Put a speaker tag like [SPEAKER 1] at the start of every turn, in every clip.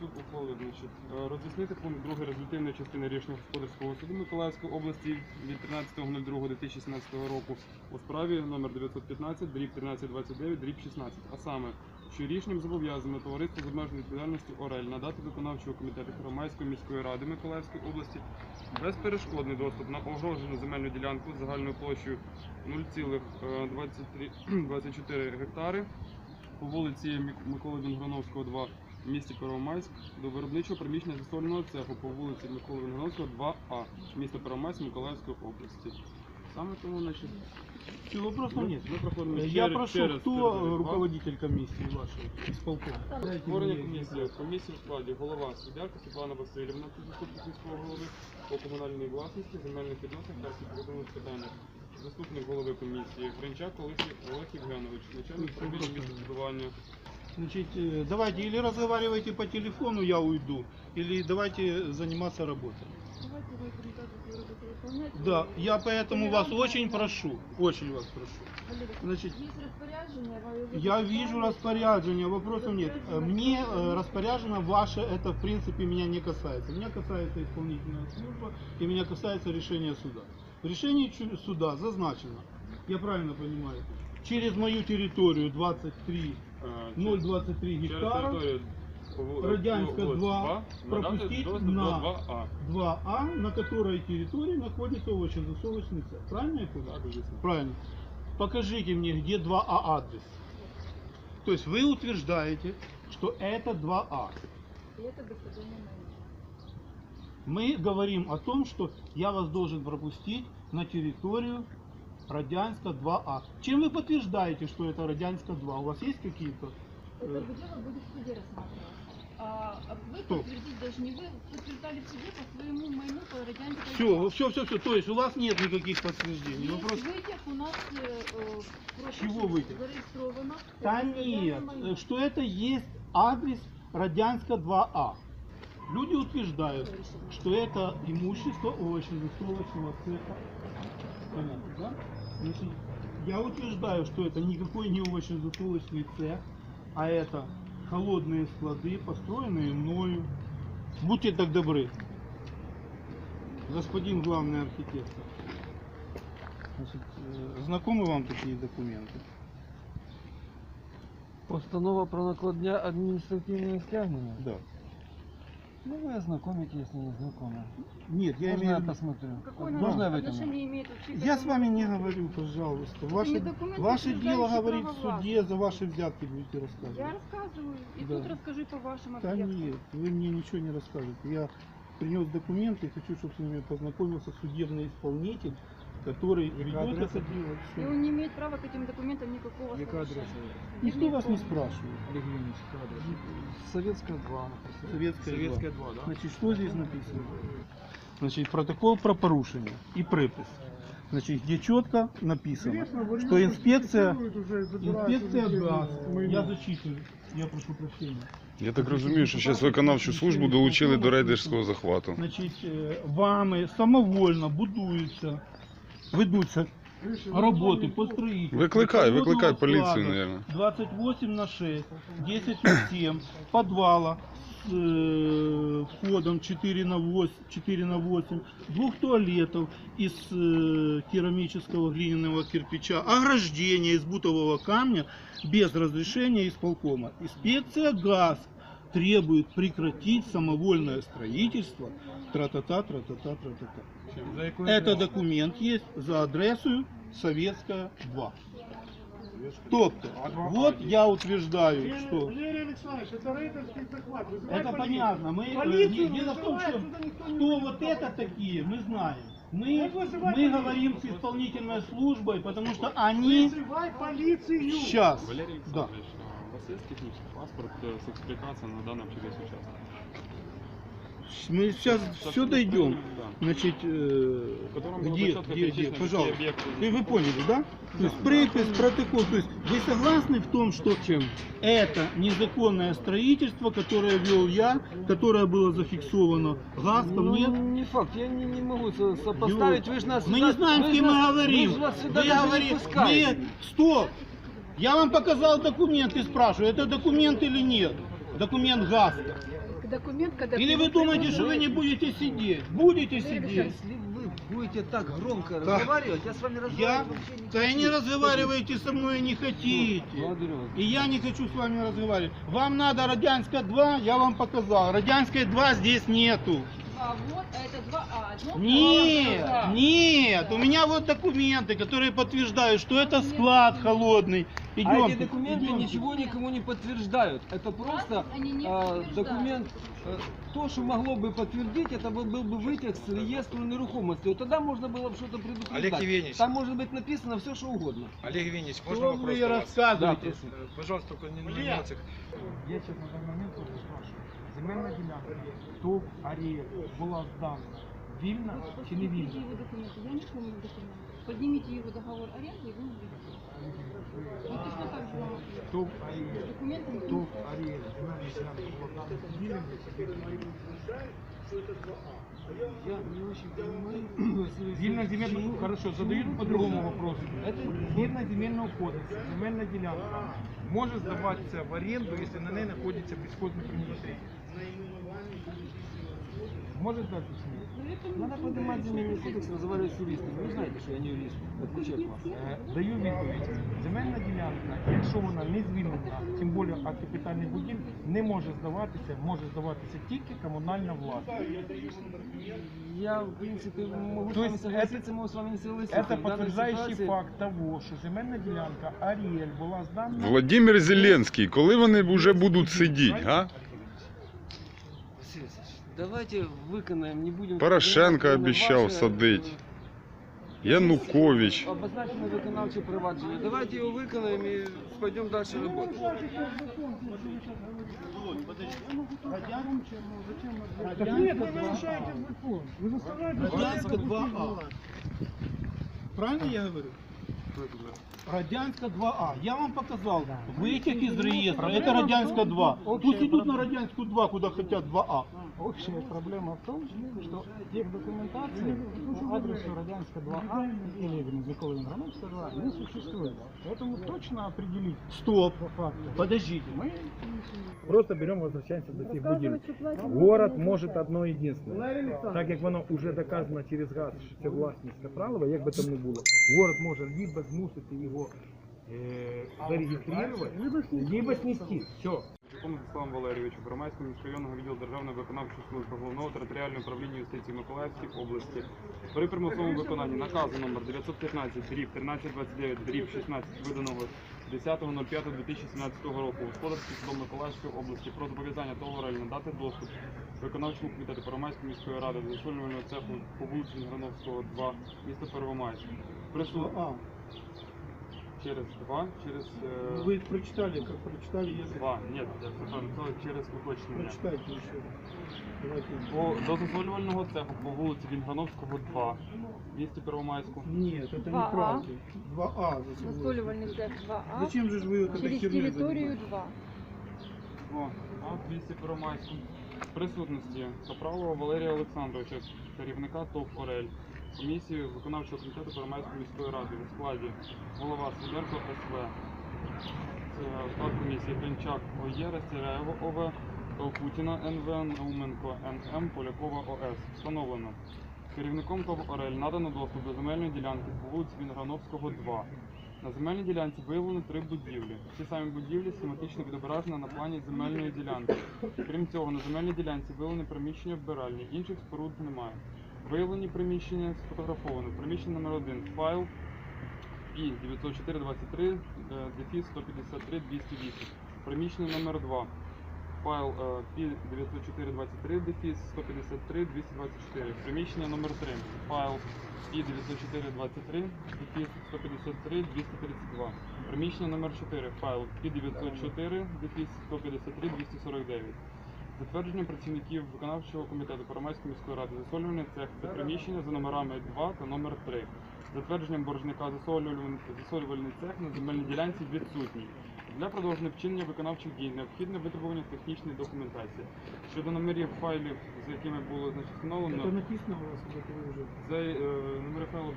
[SPEAKER 1] суд ухвалив е, роз'яснити пункт 2 результативної частини рішення господарського суду Миколаївської області від 13.02.2017 року у справі номер 915 дріб 1329 дріб 16, а саме, що рішенням зобов'язано товариство з обмеженою відповідальністю ОРЕЛь надати виконавчого комітету Первомайської міської ради Миколаївської області безперешкодний доступ на огорожену земельну ділянку загальною площею 0,24 гектари по вулиці Миколи Вінграновського, 2 в місті Первомайськ до виробничого приміщення застольного цеху по вулиці Миколи Вінграновського, 2А, місто Первомайськ Миколаївської області. Саме тому, значить,
[SPEAKER 2] Все, вопросов нет.
[SPEAKER 1] ми проходимо
[SPEAKER 2] Я
[SPEAKER 1] через-
[SPEAKER 2] прошу,
[SPEAKER 1] через
[SPEAKER 2] кто э, руководитель комиссии вашей?
[SPEAKER 1] Створення комісії. Комісії в складі голова суддярка Світлана Васильівна, заступник міського голови по комунальній власності, земельних відносин та архітектурних питаннях. Заступник голови комісії Гринчак Олег Олег Євгенович, начальник управління містобудування.
[SPEAKER 2] Значит, э, давайте или разговаривайте по телефону, я уйду, или давайте заниматься работой.
[SPEAKER 3] Давайте вы.
[SPEAKER 2] Да, я поэтому вас очень прошу, очень вас прошу. Значит,
[SPEAKER 3] его
[SPEAKER 2] Я вижу распоряжение, вопросов нет. Э, Мне э, распоряжено ваше, это в принципе меня не касается. Меня касается исполнительная служба и меня касается решения суда. В решении суда зазначено, я правильно понимаю, через мою территорию 23
[SPEAKER 1] е,
[SPEAKER 2] 023
[SPEAKER 1] через
[SPEAKER 2] гектара,
[SPEAKER 1] територію по ву-
[SPEAKER 2] Радянська
[SPEAKER 1] по вулиці
[SPEAKER 2] 2,
[SPEAKER 1] надати
[SPEAKER 2] пропустіть
[SPEAKER 1] доступ
[SPEAKER 2] на-
[SPEAKER 1] до 2А.
[SPEAKER 2] 2А, на которой территории находится овощезасовочный цех. Правильно я понял?
[SPEAKER 1] Так, звісно.
[SPEAKER 2] Правильно. Покажите мне, где 2А адрес. То есть вы утверждаете, что это 2А.
[SPEAKER 3] И это господин
[SPEAKER 2] Мы говорим о том, что я вас должен пропустить на территорию Радянска 2А. Чем вы подтверждаете, что это Радянска 2? У вас есть какие-то?
[SPEAKER 3] Это
[SPEAKER 2] э,
[SPEAKER 3] дело будет в суде рассматриваться. А а вы
[SPEAKER 2] Кто?
[SPEAKER 3] подтвердить даже не вы, подтверждали в суде по своему моему по радиантике.
[SPEAKER 2] Все, все, все, все. То есть у вас нет никаких подтверждений.
[SPEAKER 3] Есть
[SPEAKER 2] Вопрос...
[SPEAKER 3] вытяг у нас э, э,
[SPEAKER 2] Чего вытяг?
[SPEAKER 3] зарегистрировано.
[SPEAKER 2] Да
[SPEAKER 3] Это
[SPEAKER 2] нет, что это есть адрес Радянска 2А. Люди утверждают, что это имущество овощезастройного цеха. Понятно, да? Значит, я утверждаю, что это никакой не овощезастройный цех, а это холодные склады, построенные мною. Будьте так добры. Господин главный архитектор. Значит, э, знакомы вам такие документы?
[SPEAKER 4] Постанова про накладня адміністративного стягнення?
[SPEAKER 2] Да.
[SPEAKER 4] Ну, вы ознакомите, если не знакомы.
[SPEAKER 2] Нет, я
[SPEAKER 4] Можно
[SPEAKER 2] имею
[SPEAKER 4] я
[SPEAKER 2] в виду...
[SPEAKER 4] посмотрю?
[SPEAKER 3] Какое.
[SPEAKER 4] Можно я вытяну?
[SPEAKER 3] отношение имеет вообще к
[SPEAKER 2] Я с
[SPEAKER 3] этому
[SPEAKER 2] вами не говорю, пожалуйста. Ваше, ваше дело говорить в суде, за ваши взятки будете
[SPEAKER 3] Я
[SPEAKER 2] рассказывать.
[SPEAKER 3] рассказываю. И
[SPEAKER 2] Да.
[SPEAKER 3] тут расскажи по вашим
[SPEAKER 2] Да
[SPEAKER 3] объектам.
[SPEAKER 2] нет, вы мне ничего не расскажете. Я принес документы и хочу, чтобы с ними познакомился судебный исполнитель, который ведет
[SPEAKER 4] адреса?
[SPEAKER 2] это дело.
[SPEAKER 3] И
[SPEAKER 2] Всё.
[SPEAKER 3] он не имеет права к этим документам никакого
[SPEAKER 4] Яка
[SPEAKER 3] отношения.
[SPEAKER 4] адреса?
[SPEAKER 2] Никто вас не спрашивает.
[SPEAKER 4] Олег Ильич, яка адреса? Советская 2 написано.
[SPEAKER 2] Советская,
[SPEAKER 4] Советская
[SPEAKER 2] 2.
[SPEAKER 4] 2, да?
[SPEAKER 2] Значит, что здесь написано? Значит, протокол про порушение и припис. Значит, где четко написано, что инспекция, инспекция ГАЗ, я зачитываю, я прошу прощения.
[SPEAKER 5] Я так розумію, що зараз виконавчу службу долучили до рейдерського захвату.
[SPEAKER 2] Значить, е, вами самовольно будуються, ведуться роботи по строїтельству.
[SPEAKER 5] Викликай, викликай
[SPEAKER 2] підводного
[SPEAKER 5] поліцію,
[SPEAKER 2] складу
[SPEAKER 5] наверное.
[SPEAKER 2] 28 на 6, 10 на 7, подвала с э, входом 4 на 8, 4 на 8, двух туалетов из э, керамического глиняного кирпича, ограждение из бутового камня без разрешения исполкома. Инспекция ГАЗ требует прекратить самовольное строительство. Тра-та-та, тра-та-та, тра-та-та. Это документ есть за адресою Советская 2. Тобто, вот я утверждаю, что
[SPEAKER 6] Валерий Александрович, это рейдерский захват.
[SPEAKER 2] Это понятно. Мы, э,
[SPEAKER 6] Полицию
[SPEAKER 2] не- дело в том, что кто вот это такие, мы знаем. Мы, мы говорим с исполнительной службой, потому что они
[SPEAKER 6] Вызывай полицию.
[SPEAKER 2] сейчас.
[SPEAKER 1] Валерій
[SPEAKER 2] Да
[SPEAKER 1] Олександрович, а у вас є технічний паспорт е, з експлікацією на даному через участок?
[SPEAKER 2] Мы сейчас все дойдем.
[SPEAKER 1] Да.
[SPEAKER 2] Значит, э,
[SPEAKER 1] В котором было
[SPEAKER 2] где,
[SPEAKER 1] бы четко
[SPEAKER 2] где, где,
[SPEAKER 1] перечислено,
[SPEAKER 2] пожалуйста.
[SPEAKER 1] какие объекты
[SPEAKER 2] И вы поняли, да? То есть припис, протокол. То есть вы согласны в том, что это незаконное строительство, которое вел я, которое было зафиксовано ГАСКом,
[SPEAKER 4] Ну,
[SPEAKER 2] нет?
[SPEAKER 4] не факт, я не, не могу со- сопоставить. Вы же нас
[SPEAKER 2] Мы
[SPEAKER 4] сюда-
[SPEAKER 2] не знаем,
[SPEAKER 4] вы
[SPEAKER 2] с
[SPEAKER 4] ж
[SPEAKER 2] кем мы
[SPEAKER 4] нас-
[SPEAKER 2] говорим.
[SPEAKER 4] Вы же нас сюда
[SPEAKER 2] Вы
[SPEAKER 4] даже не
[SPEAKER 2] говорите,
[SPEAKER 4] пускаете.
[SPEAKER 2] нет, стоп. я вам показал документы, спрашиваю, это документ или нет? документ ГАСКа.
[SPEAKER 3] Документ, когда...
[SPEAKER 2] Или вы думаете, что вы не будете сидеть? Будете сидеть.
[SPEAKER 4] Если вы будете так громко
[SPEAKER 2] Да.
[SPEAKER 4] разговаривать, я с вами
[SPEAKER 2] Я,
[SPEAKER 4] разговаривать вообще не
[SPEAKER 2] да и
[SPEAKER 4] хочу.
[SPEAKER 2] не разговариваете со мной не хотите.
[SPEAKER 4] Благодарю вас.
[SPEAKER 2] И я не хочу с вами разговаривать. Вам надо Радянская 2, я вам показал. Радянской 2 здесь нету.
[SPEAKER 3] А вот, а это 2А. Одно
[SPEAKER 2] Нет, нет, у меня вот документы, которые подтверждают, что это склад холодный.
[SPEAKER 4] А
[SPEAKER 2] Идем.
[SPEAKER 4] эти документы ничего никому не подтверждают. Это просто
[SPEAKER 3] не
[SPEAKER 4] а, документ, э, то, что могло бы подтвердить, это был, был бы вытек с реестра нерухомости. Вот тогда можно было бы что-то предупреждать.
[SPEAKER 7] Олег Евгеньевич.
[SPEAKER 4] Там может быть написано все, что угодно.
[SPEAKER 7] Олег Евгеньевич,
[SPEAKER 2] Что
[SPEAKER 7] можно вопрос
[SPEAKER 2] вы рассказываете?
[SPEAKER 4] Да.
[SPEAKER 7] Э, Пожалуйста, только не на
[SPEAKER 2] Блин.
[SPEAKER 7] эмоциях.
[SPEAKER 8] Я сейчас на даний момент вас спрашиваю Земельна ділянка, ТОВ Арія була здана вільна чи не
[SPEAKER 3] Поднимите
[SPEAKER 8] вільна?
[SPEAKER 3] его документы. Я не помню документы. Поднимите его договор аренды, и вы увидите. Ну, точно так же вам ответ.
[SPEAKER 8] ТОВ Арія.
[SPEAKER 3] Документы не
[SPEAKER 8] ТОВ Арія, земельна ділянка була здана вільна
[SPEAKER 4] Я не очень понимаю.
[SPEAKER 8] Вільна земельна, хорошо, задают по-другому вопросу. Это згідно земельного кодексу, земельна ділянка може здаватися в оренду, якщо на неї знаходиться безхозне приміщення. Може так чи ні?
[SPEAKER 3] Ну, это не
[SPEAKER 4] Надо поднимать земельный кодекс, разговаривать с юристом. Вы знаете, что я не юрист, в отличие от вас.
[SPEAKER 8] Е, Даю відповідь. Земельна ділянка, якщо вона не звільнена, тим більше а капітальний будинок, не може здаватися, може здаватися тільки комунальна власність.
[SPEAKER 4] Я, в принципе, могу
[SPEAKER 8] То
[SPEAKER 4] с вами
[SPEAKER 8] есть
[SPEAKER 4] согласиться, могу с вами не согласиться.
[SPEAKER 8] Это
[SPEAKER 4] В данной
[SPEAKER 8] подтверждающий
[SPEAKER 4] ситуации-
[SPEAKER 8] факт того, що земельна ділянка Аріель була здана.
[SPEAKER 5] Владимир Зеленський, коли вони вже будуть сидіти, га?
[SPEAKER 4] Василий Васильевич, давайте виконаємо, не будемо...
[SPEAKER 5] Порошенко
[SPEAKER 4] виконаємо
[SPEAKER 5] обіцяв
[SPEAKER 4] ваше,
[SPEAKER 5] садить.
[SPEAKER 4] е,
[SPEAKER 5] Янукович.
[SPEAKER 4] Обозначено виконавче провадження. Давайте його виконаємо і пойдемо далі роботи.
[SPEAKER 6] Так нет, вы нарушаете закон. Вы заставляете
[SPEAKER 2] Радянская 2А. Правильно я говорю? Радянская 2А. Я вам показал. Вытек из реестра. Это Радянская 2. Пусть идут на Радянскую 2, куда хотят 2А.
[SPEAKER 8] Общая проблема в том, что тех документаций по адресу Радянска 2А или Гринзякова Грановская 2 не существует. Поэтому точно определить
[SPEAKER 2] Стоп.
[SPEAKER 8] по факту.
[SPEAKER 2] Подождите.
[SPEAKER 8] Мы просто берем, возвращаемся до тех будинок. Город может одно единственное. Так как воно уже доказано через газ, що це власність Капралова, як би там не було, город може либо змусити його е, зареєструвати, либо снести. Все.
[SPEAKER 1] Жуком Владиславом Валерійовичем, громадського міськрайонного відділу Державної виконавчої служби головного територіального управління юстиції Миколаївської області при примусовому виконанні наказу номер 915 дріб 1329 дріб 16 виданого 10.05.2017 року господарський судом Миколаївської області про зобов'язання товару надати доступ виконавчому комітету Первомайської міської ради до засолювального цеху по вулиці Грановського 2 місто Первомайськ. Присуд
[SPEAKER 2] 2А
[SPEAKER 1] через 2, через е,
[SPEAKER 2] Вы прочитали, как прочитали, я
[SPEAKER 1] 2, ні, це правильно, це через уточнення.
[SPEAKER 2] прочитайте еще раз. Давайте.
[SPEAKER 1] По, до засолювального цеху по вулиці Вінграновського 2, в місті Первомайську.
[SPEAKER 2] Нет, это
[SPEAKER 3] 2А.
[SPEAKER 2] неправда. 2А.
[SPEAKER 3] Засоливальный цех 2А.
[SPEAKER 2] Зачем же ж вы вот этой
[SPEAKER 3] Через
[SPEAKER 2] херней
[SPEAKER 3] территорию
[SPEAKER 2] занимаетесь?
[SPEAKER 3] 2.
[SPEAKER 1] О, а в місті Первомайську. В присутності Капралова Валерія Олександровича, керівника ТОВ Орель, комісії виконавчого комітету Первомайської міської ради у складі голова Сидерко СВ, склад комісії Пенчак ОЄ, Растеряєво ОВ, Путіна НВ, Науменко НМ, Полякова ОС. Встановлено. Керівником ТОВ Орель надано доступ до земельної ділянки по вулиці Вінграновського 2. На земельній ділянці виявлено три будівлі. Ці самі будівлі схематично відображені на плані земельної ділянки. Крім цього, на земельній ділянці виявлені приміщення вбиральні, інших споруд немає. Виявлені приміщення сфотографовано. Приміщення номер 1 файл і 90423 е, дефіс 153 208. Приміщення номер 2 файл фі 90423 дефіс 153 224. Приміщення номер 3 файл і 90423 дефіс 153 232. Приміщення номер 4 файл і 904 дефіс 153 249. Затвердження працівників виконавчого комітету Первомайської міської ради засолювальний цех це приміщення за номерами 2 та номер 3. Затвердженням боржника засолювальний, засолювальний цех на земельній ділянці відсутній. Для продовження вчинення виконавчих дій необхідне витребування технічної документації. Щодо номерів файлів, за якими було значить, встановлено,
[SPEAKER 2] Это написано у вас, это вы уже.
[SPEAKER 1] за е, номери файлів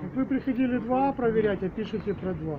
[SPEAKER 6] Так Вы приходили 2 проверять, а пишете про 2.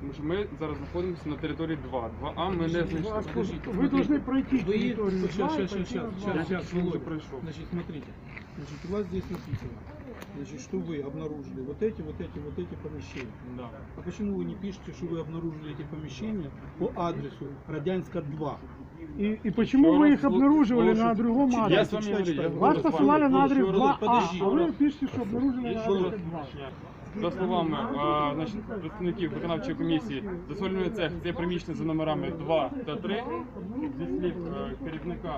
[SPEAKER 1] Тому що ми зараз знаходимося на території 2. 2А ми не знайшли.
[SPEAKER 6] Вы должны пройти территорию.
[SPEAKER 2] сейчас, сейчас, сейчас, сейчас, сейчас, Володя.
[SPEAKER 1] прошел.
[SPEAKER 2] Значит, смотрите. Значит, у вас здесь написано, значит, что вы обнаружили вот эти, вот эти, вот эти помещения.
[SPEAKER 1] Да.
[SPEAKER 2] А почему вы не пишете, что вы обнаружили эти помещения по адресу Радянска 2?
[SPEAKER 6] И, и почему
[SPEAKER 1] Еще
[SPEAKER 6] вы
[SPEAKER 1] раз
[SPEAKER 6] их обнаруживали на другом
[SPEAKER 1] Я
[SPEAKER 6] адресе?
[SPEAKER 1] с вами говорю, я
[SPEAKER 6] Вас
[SPEAKER 1] с
[SPEAKER 6] посылали
[SPEAKER 1] вами.
[SPEAKER 6] на адрес
[SPEAKER 2] Еще раз,
[SPEAKER 6] 2А,
[SPEAKER 2] подожди.
[SPEAKER 6] а вы пишете, что обнаружили на
[SPEAKER 1] Ще раз
[SPEAKER 6] адрес 2.
[SPEAKER 1] За словами а, значить, представників виконавчої комісії, засольний цех це приміщення за номерами 2 та 3. Зі слів е, керівника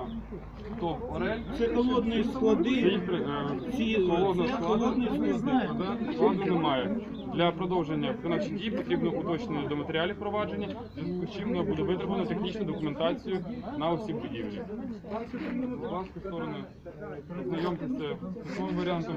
[SPEAKER 1] ТОВ Орель.
[SPEAKER 2] Це холодні
[SPEAKER 1] Це
[SPEAKER 2] склади.
[SPEAKER 1] їх при- е,
[SPEAKER 2] Ці
[SPEAKER 1] холодного
[SPEAKER 2] це
[SPEAKER 1] складу,
[SPEAKER 2] холодні склади.
[SPEAKER 1] да, складу немає. Для продовження виконавчих дій потрібно уточнення до матеріалів провадження, в зв'язку з чим буде витребувано технічну документацію на усі будівлі. Будь ласка, сторони, ознайомтеся з таким варіантом.